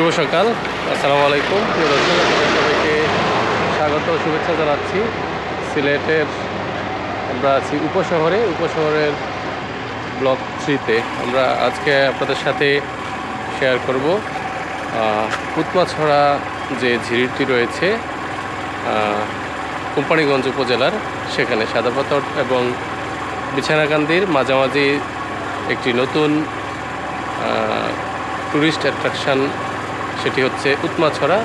শুভ সকাল। আসসালামু আলাইকুম। প্রিয় দর্শক সবাইকে স্বাগত শুভেচ্ছা জানাচ্ছি। সিলেটের, আমরা আছি উপশহরে। উপশহরের ব্লক থ্রিতে আমরা আজকে আপনাদের সাথে শেয়ার করব উৎমাছড়া যে ঝিরিটি রয়েছে কোম্পানিগঞ্জ উপজেলার। সেখানে সাদাপাথর এবং বিছানাকান্দির মাঝামাঝি একটি নতুন টুরিস্ট অ্যাট্রাকশান সেটি হচ্ছে উৎমাছড়া।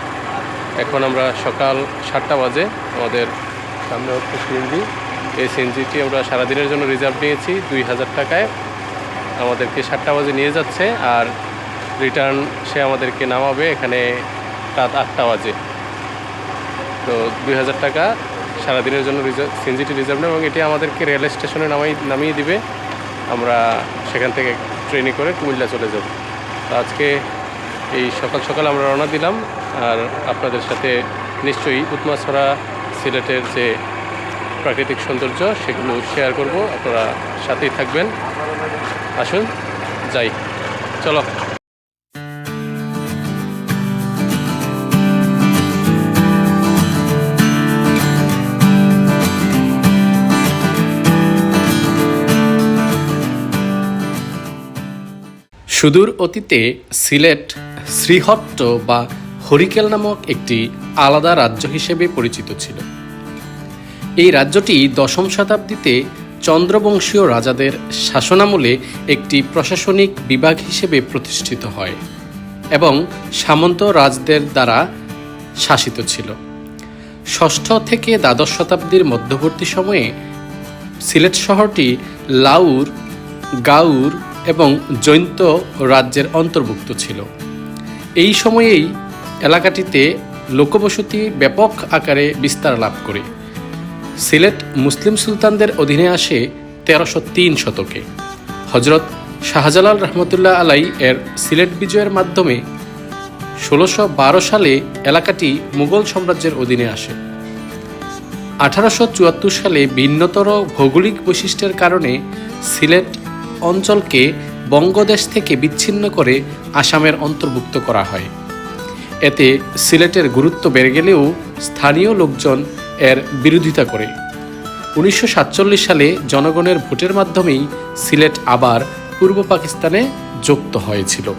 এখন আমরা সকাল সাতটা বাজে আমাদের সামনে হচ্ছে সিএনজি। এই সিএনজিটি আমরা সারাদিনের জন্য রিজার্ভ নিয়েছি দুই হাজার টাকায়। আমাদেরকে সাতটা বাজে নিয়ে যাচ্ছে আর রিটার্ন সে আমাদেরকে নামাবে এখানে রাত আটটা বাজে। তো দুই হাজার টাকা সারাদিনের জন্য রিজার্ভ সিএনজিটি রিজার্ভ নেই এবং এটি আমাদেরকে রেল স্টেশনে নামাই নামিয়ে দিবে। আমরা সেখান থেকে ট্রেনে করে কুমিল্লা চলে যাব। তো আজকে এই সকাল সকাল আমরা রওনা দিলাম, আর আপনাদের সাথে নিশ্চয়ই উৎমাছড়া সিলেটের যে প্রাকৃতিক সৌন্দর্য সেগুলো শেয়ার করব। আপনারা সাথেই থাকবেন। আসুন, যাই। চলো। সুদূর অতীতে সিলেট শ্রীহট্ট বা হরিকেল নামক একটি আলাদা রাজ্য হিসেবে পরিচিত ছিল। এই রাজ্যটি দশম শতাব্দীতে চন্দ্রবংশীয় রাজাদের শাসনামলে একটি প্রশাসনিক বিভাগ হিসেবে প্রতিষ্ঠিত হয় এবং সামন্ত রাজদের দ্বারা শাসিত ছিল। ষষ্ঠ থেকে দ্বাদশ শতাব্দীর মধ্যবর্তী সময়ে সিলেট শহরটি লাউর, গাউর এবং জৈন্ত রাজ্যের অন্তর্ভুক্ত ছিল। এই সময়েই এলাকাটিতে লোকবসতি ব্যাপক আকারে বিস্তার লাভ করে। সিলেট মুসলিম সুলতানদের অধীনে আসে তেরোশো তিন শতকে। হজরত শাহজালাল রহমতুল্লাহ আলাই এর সিলেট বিজয়ের মাধ্যমে ষোলোশো বারো সালে এলাকাটি মুঘল সাম্রাজ্যের অধীনে আসে। আঠারোশো চুয়াত্তর সালে ভিন্নতর ভৌগোলিক বৈশিষ্ট্যের কারণে সিলেট অঞ্চলকে বঙ্গদেশ থেকে বিচ্ছিন্ন করে আসামের অন্তর্ভুক্ত করা হয়। এতে সিলেটের গুরুত্ব বেড়ে গেলেও স্থানীয় লোকজন এর বিরোধিতা করে। উনিশশো সাতচল্লিশ সালে জনগণের ভোটের মাধ্যমেই সিলেট আবার পূর্ব পাকিস্তানে যুক্ত হয়েছিল।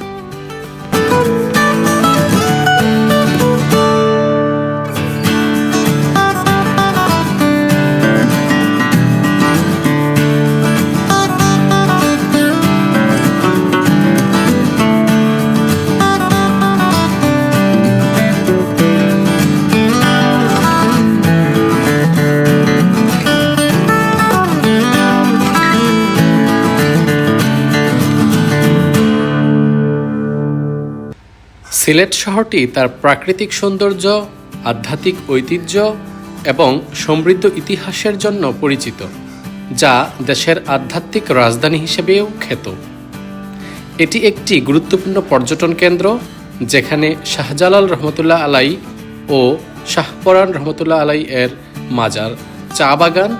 সিলেট শহরটি তার প্রাকৃতিক সৌন্দর্য, আধ্যাত্মিক ঐতিহ্য এবং সমৃদ্ধ ইতিহাসের জন্য পরিচিত, যা দেশের আধ্যাত্মিক রাজধানী হিসেবেও খ্যাত। এটি একটি গুরুত্বপূর্ণ পর্যটন কেন্দ্র, যেখানে শাহজালাল রহমতুল্লাহ আলাই ও শাহপরান রহমতুল্লাহ আলাই এর মাজার, চা বাগান,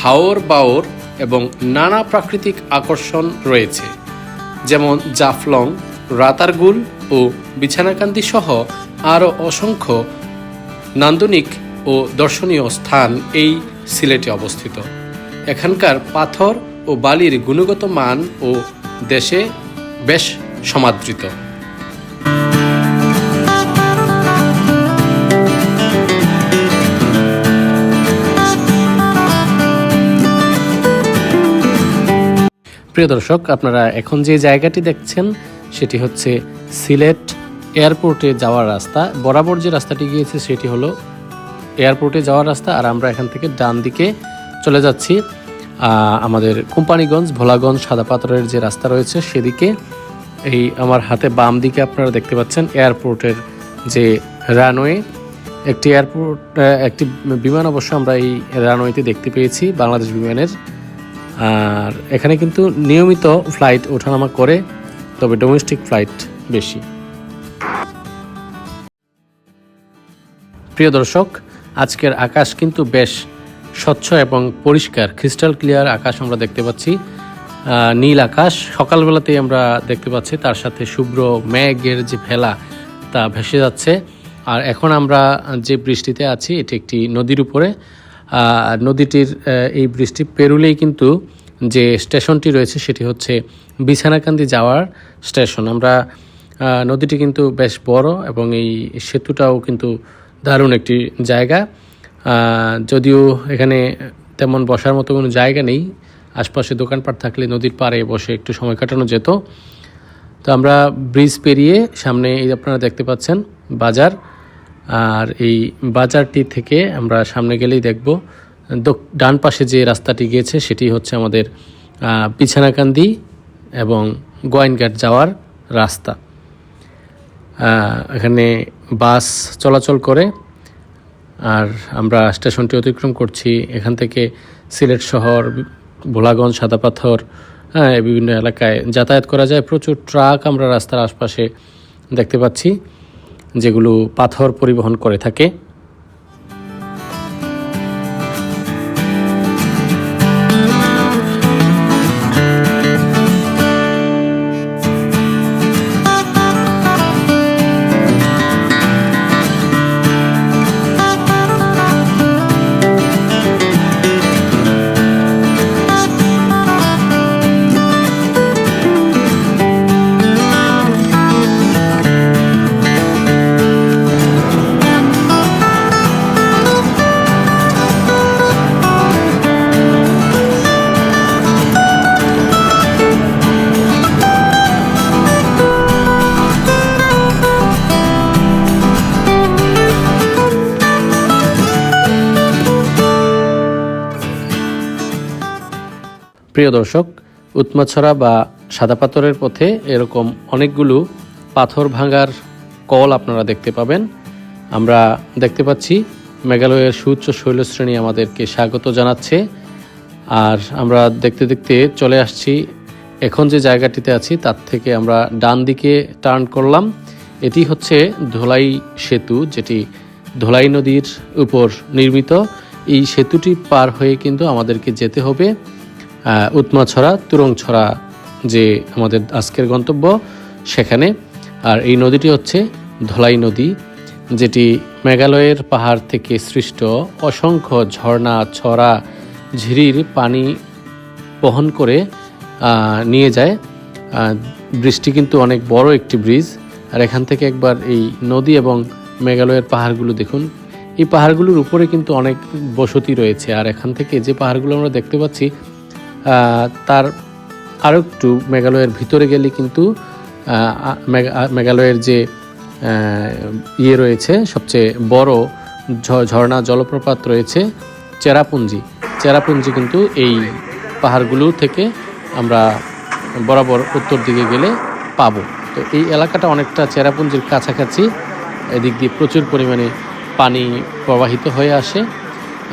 হাওর বাওর এবং নানা প্রাকৃতিক আকর্ষণ রয়েছে, যেমন জাফলং রাতারগুল ও বিছানাকান্দি সহ আরও অসংখ্য নান্দনিক ও দর্শনীয় স্থান এই সিলেটে অবস্থিত। এখানকার পাথর ও বালির গুণগত মান ও দেশে বেশ সমাদৃত। প্রিয় দর্শক, আপনারা এখন যে জায়গাটি দেখছেন সেটি হচ্ছে সিলেট এয়ারপোর্টে যাওয়ার রাস্তা। বরাবর যে রাস্তাটি গিয়েছে সেটি হলো এয়ারপোর্টে যাওয়ার রাস্তা আর আমরা এখান থেকে ডান দিকে চলে যাচ্ছি। আমাদের কোম্পানিগঞ্জ, ভোলাগঞ্জ, সাদা পাথরের যে রাস্তা রয়েছে সেদিকে। এই আমার হাতে বাম দিকে আপনারা দেখতে পাচ্ছেন এয়ারপোর্টের যে রানওয়ে। একটি এয়ারপোর্ট একটি বিমান অবশ্য আমরা এই রানওয়েতে দেখতে পেয়েছি বাংলাদেশ বিমানের। আর এখানে কিন্তু নিয়মিত ফ্লাইট ওঠানামা করে তবে ডোমেস্টিক ফ্লাইট বেশি। প্রিয় দর্শক, আজকের আকাশ কিন্তু বেশ স্বচ্ছ এবং পরিষ্কার ক্রিস্টাল ক্লিয়ার আকাশ আমরা দেখতে পাচ্ছি। নীল আকাশ, সকালবেলাতেই আমরা দেখতে পাচ্ছি তার সাথে শুভ্র মেঘের যে ভেলা তা ভেসে যাচ্ছে। আর এখন আমরা যে বৃষ্টিতে আছি, এটি একটি নদীর উপরে। নদীটির এই বৃষ্টি পেরুলেই কিন্তু যে স্টেশনটি রয়েছে সেটি হচ্ছে বিছানাকান্দি যাওয়ার স্টেশন। আমরা নদীটি কিন্তু বেশ বড় এবং এই সেতুটাও কিন্তু দারুণ একটি জায়গা। যদিও এখানে তেমন বসার মতো কোনো জায়গা নেই। আশপাশে দোকানপাট থাকলে নদীর পাড়ে বসে একটু সময় কাটানো যেত। তো আমরা ব্রিজ পেরিয়ে সামনে এই আপনারা দেখতে পাচ্ছেন বাজার। আর এই বাজারটি থেকে আমরা সামনে গেলেই দেখব ডান পাশে যে রাস্তাটি গিয়েছে, সেটি হচ্ছে আমাদের বিছানাকান্দি এবং গোয়াইনঘাট যাওয়ার রাস্তা। এখানে বাস চলাচল করে, আর আমরা স্টেশনটি অতিক্রম করছি। এখান থেকে সিলেট শহর, ভোলাগঞ্জ সাদাপাথর হ্যাঁ বিভিন্ন এলাকায় যাতায়াত করা যায়। প্রচুর ট্রাক আমরা রাস্তার আশপাশে দেখতে পাচ্ছি, যেগুলো পাথর পরিবহন করে থাকে। প্রিয় দর্শক, উৎমাছড়া বা সাদা পাথরের পথে এরকম অনেকগুলো পাথর ভাঙার কল আপনারা দেখতে পাবেন। আমরা দেখতে পাচ্ছি মেঘালয়ের সুউচ্চ শৈলশ্রেণী আমাদেরকে স্বাগত জানাচ্ছে। আর আমরা দেখতে দেখতে চলে আসছি। এখন যে জায়গাটিতে আছি, তার থেকে আমরা ডান দিকে টার্ন করলাম। এটি হচ্ছে ধোলাই সেতু, যেটি ধোলাই নদীর উপর নির্মিত। এই সেতুটি পার হয়ে কিন্তু আমাদেরকে যেতে হবে। উৎমাছড়া তুরংছড়া যে আমাদের আজকের গন্তব্য সেখানে। আর এই নদীটি হচ্ছে ধলাই নদী, যেটি মেঘালয়ের পাহাড় থেকে সৃষ্ট অসংখ্য ঝর্ণা, ছড়া, ঝিরির পানি বহন করে নিয়ে যায়। ব্রিজটি কিন্তু অনেক বড় একটি ব্রিজ। আর এখান থেকে একবার এই নদী এবং মেঘালয়ের পাহাড়গুলো দেখুন। এই পাহাড়গুলোর উপরে কিন্তু অনেক বসতি রয়েছে। আর এখান থেকে যে পাহাড়গুলো আমরা দেখতে পাচ্ছি তার আরও একটু মেঘালয়ের ভিতরে গেলে কিন্তু মেঘালয়ের যে ইয়ে রয়েছে, সবচেয়ে বড় ঝর্ণা জলপ্রপাত রয়েছে চেরাপুঞ্জি। চেরাপুঞ্জি কিন্তু এই পাহাড়গুলো থেকে আমরা বরাবর উত্তর দিকে গেলে পাব। তো এই এলাকাটা অনেকটা চেরাপুঞ্জির কাছাকাছি, এদিক দিয়ে প্রচুর পরিমাণে পানি প্রবাহিত হয়ে আসে।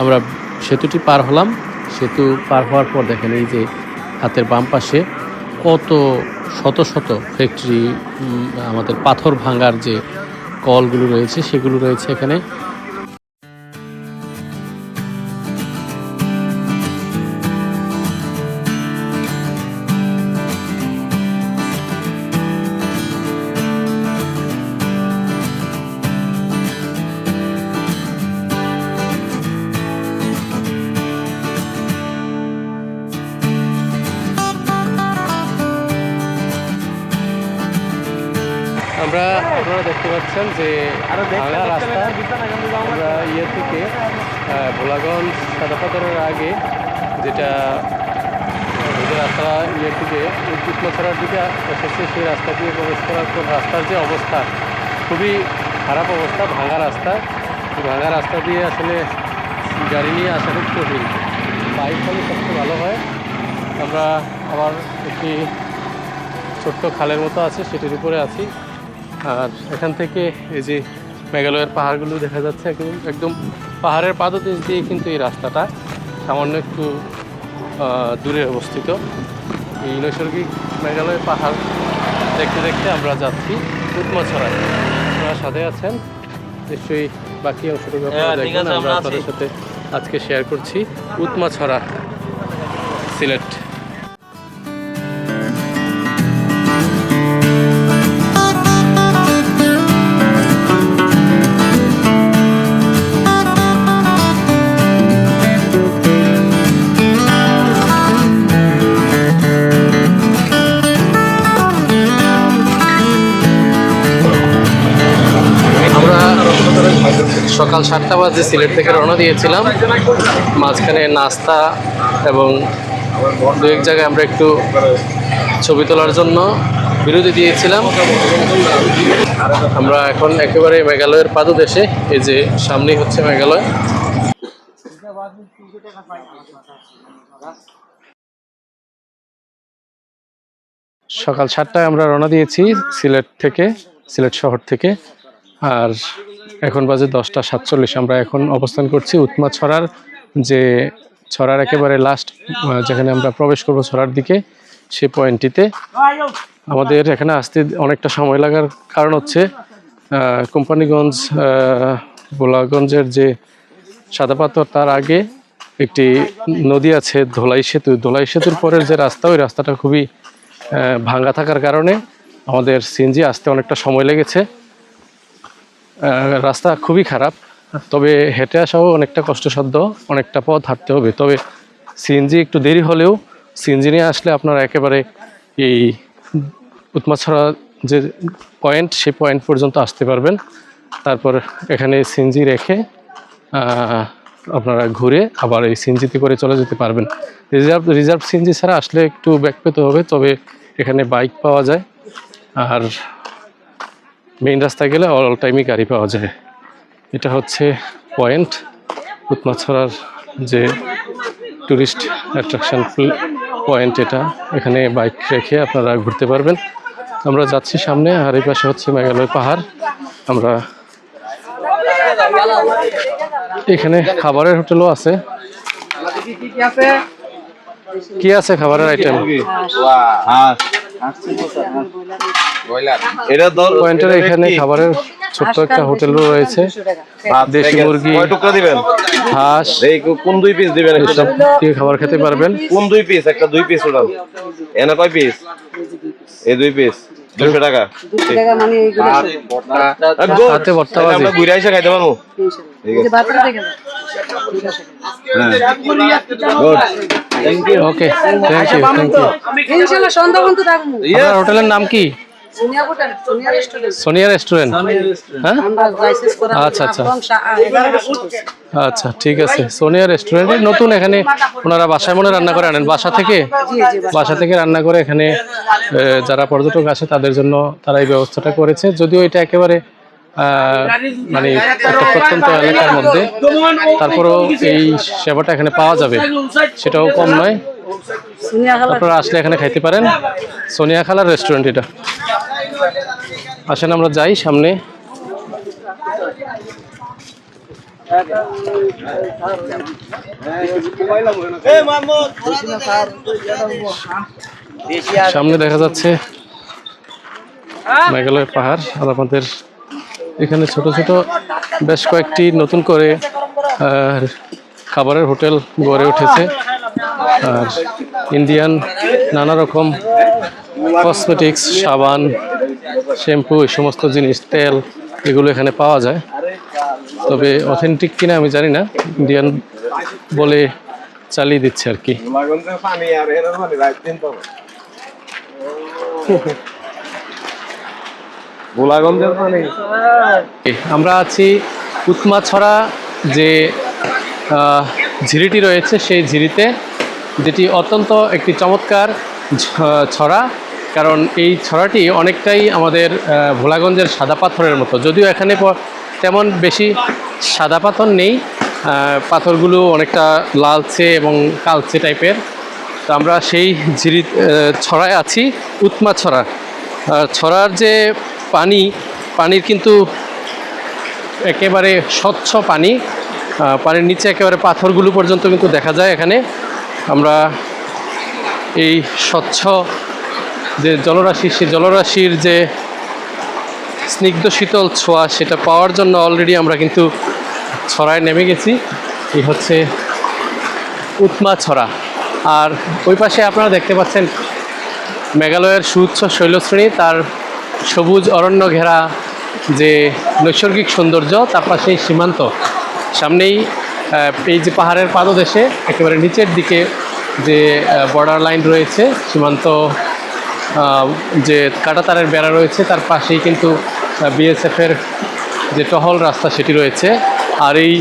আমরা সেতুটি পার হলাম। সেতু পার হওয়ার পর দেখেন এই যে হাতের বাম পাশে কত শত শত ফ্যাক্টরি আমাদের পাথর ভাঙার যে কলগুলো রয়েছে, সেগুলো রয়েছে এখানে। আমরা আপনারা দেখতে পাচ্ছেন যে ভাঙা রাস্তা আমরা ইয়ে থেকে ভোলাগঞ্জ সাদাপাথরের আগে যেটা যে রাস্তা ইয়ে থেকে কৃষ্ণছড়ার দিকে এসেছে সেই রাস্তা দিয়ে প্রবেশ করার পর রাস্তার যে অবস্থা খুবই খারাপ অবস্থা ভাঙা রাস্তা। ভাঙা রাস্তা দিয়ে আসলে গাড়ি নিয়ে আসা খুব কঠিন। বাইক হলে সবচেয়ে ভালো হয়। আমরা আবার একটি ছোট্ট খালের মতো আছে সেটির উপরে আছি। আর এখান থেকে এই যে মেঘালয়ের পাহাড়গুলো দেখা যাচ্ছে একদম একদম পাহাড়ের পাদদেশ দিয়ে কিন্তু এই রাস্তাটা সামান্য একটু দূরে অবস্থিত। এই নৈসর্গিক মেঘালয় পাহাড় দেখতে দেখতে আমরা যাচ্ছি উৎমাছড়ায় আপনারা সাথে আছেন। নিশ্চয়ই বাকি অংশটুকু আপনারা হ্যাঁ, দেখবেন। আমরা আপনাদের সাথে আজকে শেয়ার করছি উৎমাছড়া সিলেট। সকাল সাতটা বাজে সিলেট থেকে রওনা দিয়েছিলাম। মাঝখানে নাস্তা এবং দু এক জায়গায় আমরা একটু ছবি তোলার জন্য বিরতি দিয়েছিলাম। আমরা এখন একেবারে মেঘালয়ের পাদদেশে, এই যে সামনেই হচ্ছে মেঘালয়। সকাল সাতটায় আমরা রওনা দিয়েছি সিলেট থেকে, সিলেট শহর থেকে। আর এখন বাজে দশটা সাতচল্লিশ। আমরা এখন অবস্থান করছি উৎমা ছড়ার যে ছড়ার একেবারে লাস্ট যেখানে আমরা প্রবেশ করব ছড়ার দিকে সে পয়েন্টটিতে। আমাদের এখানে আসতে অনেকটা সময় লাগার কারণ হচ্ছে কোম্পানিগঞ্জ আহ, ভোলাগঞ্জের যে সাদা পাথর তার আগে একটি নদী আছে ধোলাই সেতু। ধোলাই সেতুর পরের যে রাস্তা ওই রাস্তাটা খুবই আহ, ভাঙা থাকার কারণে আমাদের সিএনজি আসতে অনেকটা সময় লেগেছে। রাস্তা খুবই খারাপ, তবে হেঁটে আসাও অনেকটা কষ্টসাধ্য, অনেকটা পথ হাঁটতে হবে। তবে সিএনজি একটু দেরি হলেও সিএনজি নিয়ে আসলে আপনারা একেবারে এই উৎমাছড়া যে পয়েন্ট, সেই পয়েন্ট পর্যন্ত আসতে পারবেন। তারপর এখানে সিএনজি রেখে আপনারা ঘুরে আবার এই সিএনজিতে করে চলে যেতে পারবেন। রিজার্ভ রিজার্ভ সিএনজি ছাড়া আসলে একটু ব্যাক পেতে হবে, তবে এখানে বাইক পাওয়া যায়। আর মেইন রাস্তায় গেলে অল টাইমই গাড়ি পাওয়া যায়। এটা হচ্ছে পয়েন্ট উৎমাছড়ার যে ট্যুরিস্ট অ্যাট্রাকশন পয়েন্ট এটা। এখানে বাইক রেখে আপনারা ঘুরতে পারবেন। আমরা যাচ্ছি সামনে আর এই পাশে হচ্ছে মেঘালয় পাহাড়। আমরা এখানে খাবারের হোটেলও আছে। কি আছে? খাবারের আইটেম এটা পয়েন্টের এখানে খাবারের ছোট্ট একটা হোটেলও রয়েছে। দেশি মুরগি কয় টুকরা দিবেন? হাঁস এই কোন দুই পিস দিবেন দিয়ে খাবার খেতে পারবেন। কোন দুই পিস একটা দুই পিস এনে কয় পিস এই দুই পিস দুশো টাকা। টাকা মানে ভর্তা আমরা ঘুরে এসে খাইতে পারব। Okay thank you thank you ইনশাআল্লাহ সন্ধ্যা পর্যন্ত থাকব। আপনার হোটেলের নাম কি? সোনিয়া রেস্টুরেন্ট। হ্যাঁ? আচ্ছা, আচ্ছা। আচ্ছা ঠিক আছে। সোনিয়া রেস্টুরেন্টে নতুন এখানে ওনারা বাসায় মনে রান্না করে আনেন। বাসা থেকে জি জি বাসা থেকে। রান্না করে এখানে যারা পর্যটক আসে তাদের জন্য তারা এই ব্যবস্থাটা করেছে। যদিও এটা একেবারে মানে একটা প্রত্যন্ত এলাকার মধ্যে। তারপরেও এই সেবাটা এখানে পাওয়া যাবে। সেটাও কম নয়। আপনারা আসলে এখানে খাইতে পারেন। সোনিয়া খালার রেস্টুরেন্ট এটা। আসেন আমরা যাই সামনে। সামনে দেখা যাচ্ছে মেঘালয় পাহাড় আর আমাদের এখানে ছোট ছোট বেশ কয়েকটি নতুন করে খাবারের হোটেল গড়ে উঠেছে। আর ইন্ডিয়ান নানা রকম কসমেটিক্স সাবান শ্যাম্পু এই সমস্ত জিনিস তেল এগুলো এখানে পাওয়া যায়। তবে অথেন্টিক কিনা আমি জানি না ইন্ডিয়ান বলে চালিয়ে দিচ্ছে আর কি পানি আর এর পানি রাত দিন পাবো গোলাগঞ্জের পানি আমরা আছি উৎমাছড়া যে ঝিরিটি রয়েছে সেই ঝিরিতে, যেটি অত্যন্ত একটি চমৎকার ছড়া। কারণ এই ছড়াটি অনেকটাই আমাদের ভোলাগঞ্জের সাদা পাথরের মতো। যদিও এখানে তেমন বেশি সাদা পাথর নেই পাথরগুলো অনেকটা লালচে এবং কালচে টাইপের। তো আমরা সেই ঝিরি ছড়ায় আছি উৎমা ছড়া ছড়ার যে পানি, পানির কিন্তু একেবারে স্বচ্ছ পানি। পানির নিচে একেবারে পাথরগুলো পর্যন্ত কিন্তু দেখা যায় এখানে। আমরা এই স্বচ্ছ যে জলরাশি সেই জলরাশির যে স্নিগ্ধ শীতল ছোঁয়া সেটা পাওয়ার জন্য অলরেডি আমরা কিন্তু ছড়ায় নেমে গেছি। এই হচ্ছে উৎমা ছড়া। আর ওই পাশে আপনারা দেখতে পাচ্ছেন মেঘালয়ের সুউচ্চ শৈলশ্রেণী, তার সবুজ অরণ্য ঘেরা যে নৈসর্গিক সৌন্দর্য, তার পাশেই সীমান্ত। সামনেই এই যে পাহাড়ের পাদদেশে, একেবারে নিচের দিকে যে বর্ডার লাইন রয়েছে, সীমান্ত যে কাটাতারের বেড়া রয়েছে, তার পাশেই কিন্তু বিএসএফের যে টহল রাস্তা সেটি রয়েছে। আর এই,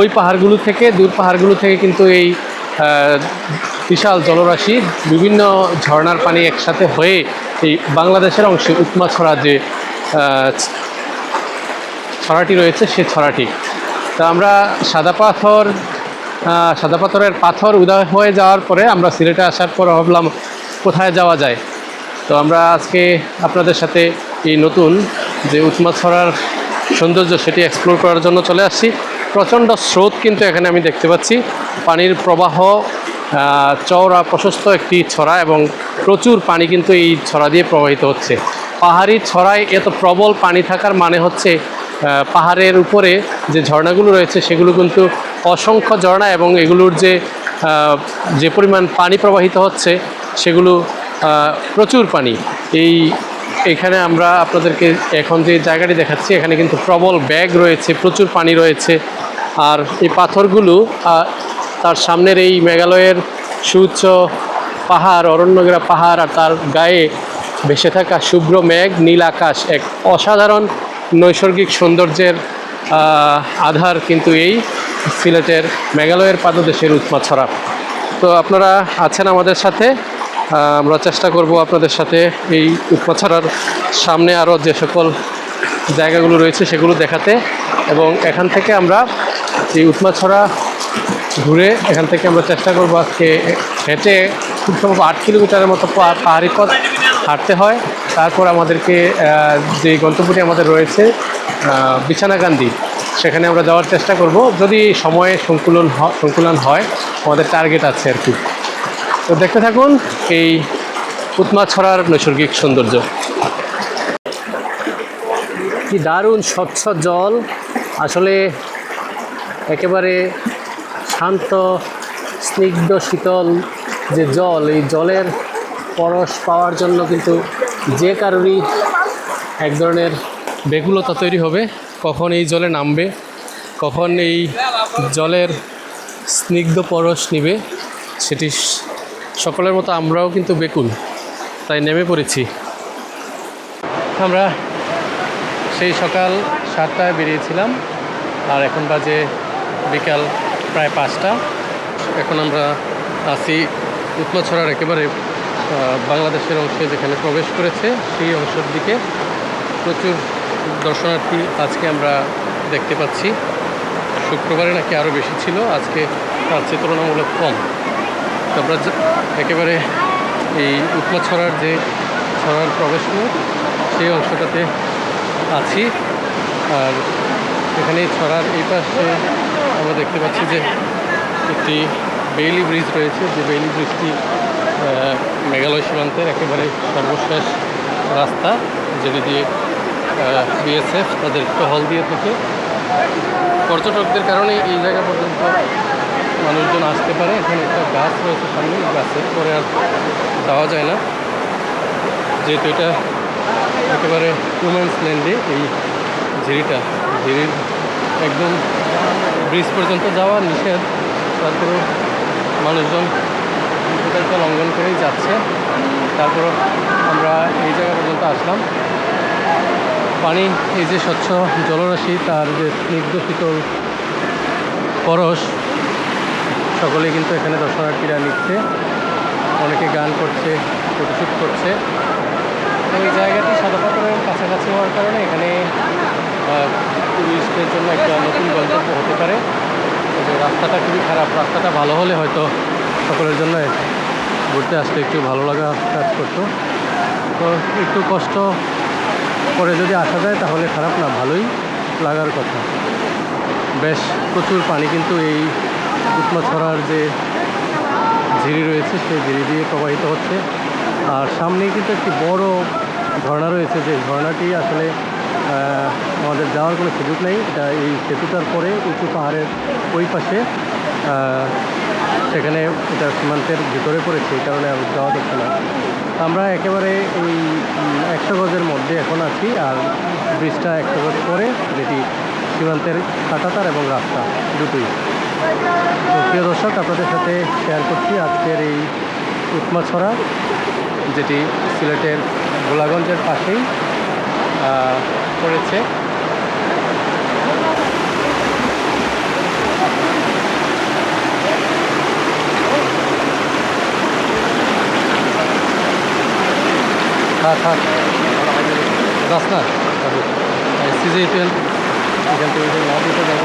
ওই পাহাড়গুলো থেকে, দূর পাহাড়গুলো থেকে কিন্তু এই বিশাল জলরাশি, বিভিন্ন ঝর্ণার পানি একসাথে হয়ে এই বাংলাদেশের অংশে উৎমাছড়া যে ছড়াটি রয়েছে সে ছড়াটি। তা আমরা সাদা পাথর সাদা পাথরের পাথর উদয় হয়ে যাওয়ার পরে আমরা সিলেটে আসার পর ভাবলাম কোথায় যাওয়া যায়। তো আমরা আজকে আপনাদের সাথে এই নতুন যে উৎমাছড়ার সৌন্দর্য সেটি এক্সপ্লোর করার জন্য চলে আসছি। প্রচণ্ড স্রোত কিন্তু এখানে আমি দেখতে পাচ্ছি। পানির প্রবাহ চওড়া প্রশস্ত একটি ছড়া এবং প্রচুর পানি কিন্তু এই ছড়া দিয়ে প্রবাহিত হচ্ছে। পাহাড়ি ছড়ায় এত প্রবল পানি থাকার মানে হচ্ছে পাহাড়ের উপরে যে ঝর্ণাগুলো রয়েছে সেগুলো কিন্তু অসংখ্য ঝর্ণা এবং এগুলোর যে যে পরিমাণ পানি প্রবাহিত হচ্ছে সেগুলো প্রচুর পানি। এই, এখানে আমরা আপনাদেরকে এখন যে জায়গাটি দেখাচ্ছি, এখানে কিন্তু প্রবল ব্যাগ রয়েছে, প্রচুর পানি রয়েছে। আর এই পাথরগুলো তার সামনের এই মেঘালয়ের সুউচ্চ পাহাড়, অরণ্যগেরা পাহাড় আর তার গায়ে ভেসে থাকা শুভ্র মেঘ, নীল আকাশ এক অসাধারণ নৈসর্গিক সৌন্দর্যের আধার কিন্তু এই সিলেটের মেঘালয়ের পাদদেশের উৎমাছড়া তো আপনারা আছেন আমাদের সাথে আমরা চেষ্টা করব আপনাদের সাথে এই উৎমাছড়ার সামনে আরও যে সকল জায়গাগুলো রয়েছে সেগুলো দেখাতে এবং এখান থেকে আমরা এই উৎমাছড়া ঘুরে এখান থেকে আমরা চেষ্টা করব আজকে হেঁটে খুব সম্ভব আট কিলোমিটারের মতো পাহাড়ি পথ হাঁটতে হয়। তারপর আমাদেরকে যে গন্তব্যটি আমাদের রয়েছে বিছানাকান্দি সেখানে আমরা যাওয়ার চেষ্টা করব। যদি সময়ে সংকুলন সংকুলন হয়, আমাদের টার্গেট আছে আর কি। তো দেখতে থাকুন এই ছড়ার নৈসর্গিক সৌন্দর্য। কি দারুণ স্বচ্ছ জল। আসলে একেবারে শান্ত, স্নিগ্ধ, শীতল যে জল, এই জলের পরশ পাওয়ার জন্য কিন্তু যে কারোরই এক ধরনের বেগুলতা তৈরি হবে, কখন এই জলে নামবে, কখন এই জলের স্নিগ্ধ পরশ নিবে, সেটি সকলের মতো আমরাও কিন্তু বেকুল, তাই নেমে পড়েছি। আমরা সেই সকাল সাতটায় বেরিয়েছিলাম, আর এখন বাজে বিকাল প্রায় পাঁচটা। এখন আমরা আছি উৎমাছড়ার একেবারে বাংলাদেশের অংশে যেখানে প্রবেশ করেছে, সেই অংশের দিকে। প্রচুর দর্শনার্থী আজকে আমরা দেখতে পাচ্ছি। শুক্রবারে নাকি আরও বেশি ছিল, আজকে তার চেয়ে তুলনামূলক কম। আমরা একেবারে এই উৎমাছড়ার যে ছড়ার প্রবেশ সেই অংশটাতে আছি। আর এখানে ছড়ার এই পাশে আমরা দেখতে পাচ্ছি যে একটি বেইলি ব্রিজ রয়েছে। যে বেইলি ব্রিজটি মেঘালয় সীমান্তের একেবারে সর্বশেষ রাস্তা, যেটি দিয়ে বিএসএফ তাদের টহল দিয়ে থাকে পর্যটকদের কারণে এই জায়গা পর্যন্ত মানুষজন আসতে পারে। এখানে একটা গাছ রয়েছে সামনে গাছের পরে আর যাওয়া যায় না। যেহেতু এটা একেবারে উমেন্স ল্যান্ডে এই ঝিরিটা, ঝিরির একদম ব্রিজ পর্যন্ত যাওয়া নিষেধ তারপরেও মানুষজন নিষেধাজ্ঞা লঙ্ঘন করেই যাচ্ছে। তারপর আমরা এই জায়গা পর্যন্ত আসলাম। পানি, এই যে স্বচ্ছ জলরাশি, তার যে স্নিগ্ধ শীতল পরশ, সকলে কিন্তু এখানে দর্শনার্থীরা নিচ্ছে। অনেকে গান করছে ফটোশ্যুট করছে। এই জায়গাটি সাদা পাথরের কাছাকাছি হওয়ার কারণে এখানে টুরিস্টদের জন্য একটা নতুন গন্তব্য হতে পারে। রাস্তাটা খুবই খারাপ, রাস্তাটা ভালো হলে হয়তো সকলের জন্য ঘুরতে আসতে একটু ভালো লাগা কাজ করতো। তো একটু কষ্ট করে যদি আসা যায় তাহলে খারাপ না, ভালোই লাগার কথা। বেশ, প্রচুর পানি কিন্তু এই উৎমাছড়ার যে ঝিরি রয়েছে, সেই ঝিরি দিয়ে প্রবাহিত হচ্ছে। আর সামনেই কিন্তু একটি বড় ঝর্ণা রয়েছে, যে ঝর্ণাটি আসলে আমাদের যাওয়ার কোনো সুযোগ নেই। এটা এই সেতুটার পরে উঁচু পাহাড়ের ওই পাশে সেখানে এটা সীমান্তের ভিতরে পড়েছে, এই কারণে আর যাওয়া যাচ্ছে না। আমরা একেবারে এই একশো গজের মধ্যে এখন আছি, আর ব্রিজটা একশো গজ পরে, যেটি সীমান্তের কাটাতার এবং রাস্তা দুটোই। প্রিয় দর্শক, আপনাদের সাথে শেয়ার করছি আজকের এই উৎমাছড়া। যেটি সিলেটের গোলাগঞ্জের পাশেই পড়েছে। হ্যাঁ, থাক। থাক যাস না সিজিপিএল এখান থেকে নদীতে যাব।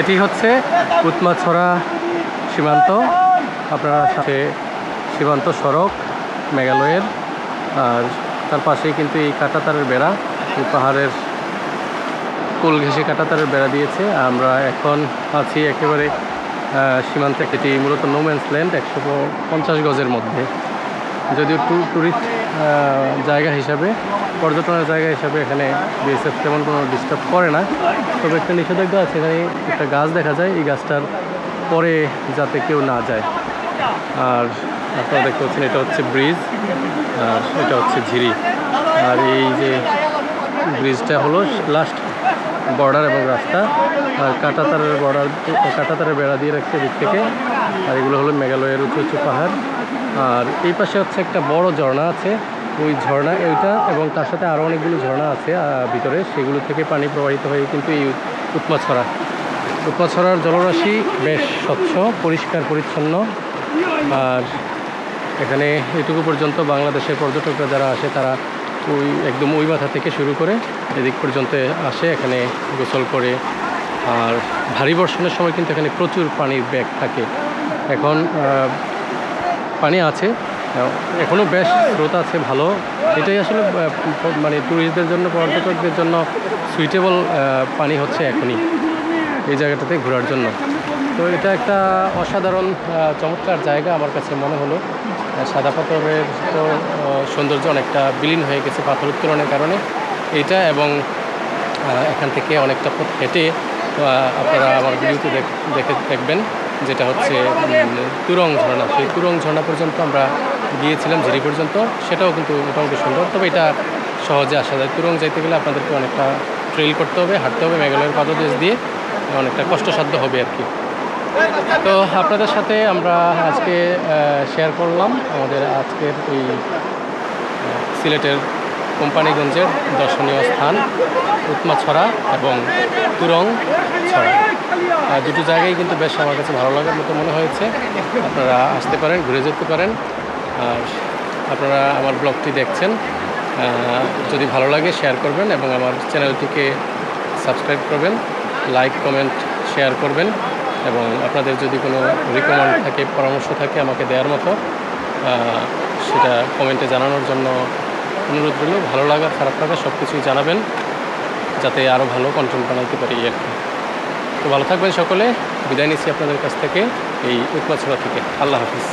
এটি হচ্ছে উৎমাছড়া সীমান্ত। আপনারা সাথে সীমান্ত সড়ক, মেঘালয়ের, আর তার পাশেই কিন্তু এই কাঁটাতারের বেড়া, এই পাহাড়ের কোল ঘেঁষে কাঁটাতারের বেড়া দিয়েছে। আমরা এখন আছি একেবারে সীমান্তে, এটি মূলত নোম্যান্স ল্যান্ড একশো পঞ্চাশ গজের মধ্যে। যদিও ট্যুরিস্ট জায়গা হিসাবে, পর্যটনের জায়গা হিসাবে এখানে বিএসএফ তেমন কোনো ডিস্টার্ব করে না। তবে একটা নিষেধাজ্ঞা আছে। এখানে একটা গাছ দেখা যায়, এই গাছটার পরে যাতে কেউ না যায়। আর আপনারা দেখতে পাচ্ছেন, এটা হচ্ছে ব্রিজ, আর এটা হচ্ছে ঝিরি। আর এই যে ব্রিজটা হলো লাস্ট বর্ডার এবং রাস্তা। আর কাঁটাতারের বর্ডার, কাঁটাতারের বেড়া দিয়ে রাখছে দিক থেকে। আর এগুলো হলো মেঘালয়ের উঁচু উঁচু পাহাড়। আর এই পাশে হচ্ছে একটা বড় ঝর্ণা আছে। ওই ঝর্ণা এইটা এবং তার সাথে আরও অনেকগুলো ঝর্ণা আছে ভিতরে। সেগুলো থেকে পানি প্রবাহিত হয়ে কিন্তু এই উৎমাছড়া উৎমাছড়ার জলরাশি বেশ স্বচ্ছ, পরিষ্কার, পরিচ্ছন্ন। আর এখানে এটুকু পর্যন্ত বাংলাদেশের পর্যটকরা যারা আসে, তারা ওই একদম ওই মাথা থেকে শুরু করে এদিক পর্যন্ত আসে। এখানে গোসল করে। আর ভারী বর্ষণের সময় কিন্তু এখানে প্রচুর পানির ব্যাগ থাকে। এখন পানি আছে এখনও বেশ স্রোত আছে, ভালো। এটাই আসলে মানে ট্যুরিস্টদের জন্য, পর্যটকদের জন্য সুইটেবল পানি হচ্ছে এখনই এই জায়গাটাতে ঘোরার জন্য। তো এটা একটা অসাধারণ চমৎকার জায়গা আমার কাছে মনে হলো। সাদা পাথরের তো সৌন্দর্য অনেকটা বিলীন হয়ে গেছে পাথর উত্তোলনের কারণে। এটা এবং এখান থেকে অনেকটা পথ হেঁটে আপনারা আমার ভিডিওতে দেখে দেখবেন। যেটা হচ্ছে তুরং ঝর্ণা। সেই তুরং ঝর্ণা পর্যন্ত আমরা গিয়েছিলাম ঝিরি পর্যন্ত, সেটাও কিন্তু মোটামুটি সুন্দর। তবে এটা সহজে আসা যায়। তুরং যাইতে গেলে আপনাদেরকে অনেকটা ট্রেল করতে হবে, হাঁটতে হবে, মেঘালয়ের পাদদেশ দিয়ে অনেকটা কষ্টসাধ্য হবে আর কি। তো আপনাদের সাথে আমরা আজকে শেয়ার করলাম আমাদের আজকের এই সিলেটের কোম্পানিগঞ্জের দর্শনীয় স্থান উৎমাছড়া এবং তুরং ছড়া। দুটো জায়গায় কিন্তু বেশ আমার কাছে ভালো লাগার মতো মনে হয়েছে। আপনারা আসতে পারেন, ঘুরে যেতে পারেন। আর আপনারা আমার ব্লগটি দেখছেন যদি ভালো লাগে শেয়ার করবেন এবং আমার চ্যানেলটিকে সাবস্ক্রাইব করবেন, লাইক, কমেন্ট, শেয়ার করবেন এবং আপনাদের যদি কোনো রিকমেন্ড থাকে, পরামর্শ থাকে আমাকে দেওয়ার মতো সেটা কমেন্টে জানানোর জন্য অনুরোধ রইল। ভালো লাগা, খারাপ লাগা সব কিছুই জানাবেন যাতে আরও ভালো কন্টেন্ট বানাইতে পারি আর কি তো ভালো থাকবেন সকলে। বিদায় নিচ্ছি আপনাদের কাছ থেকে এই উৎমাছড়া থেকে। আল্লাহ হাফিজ।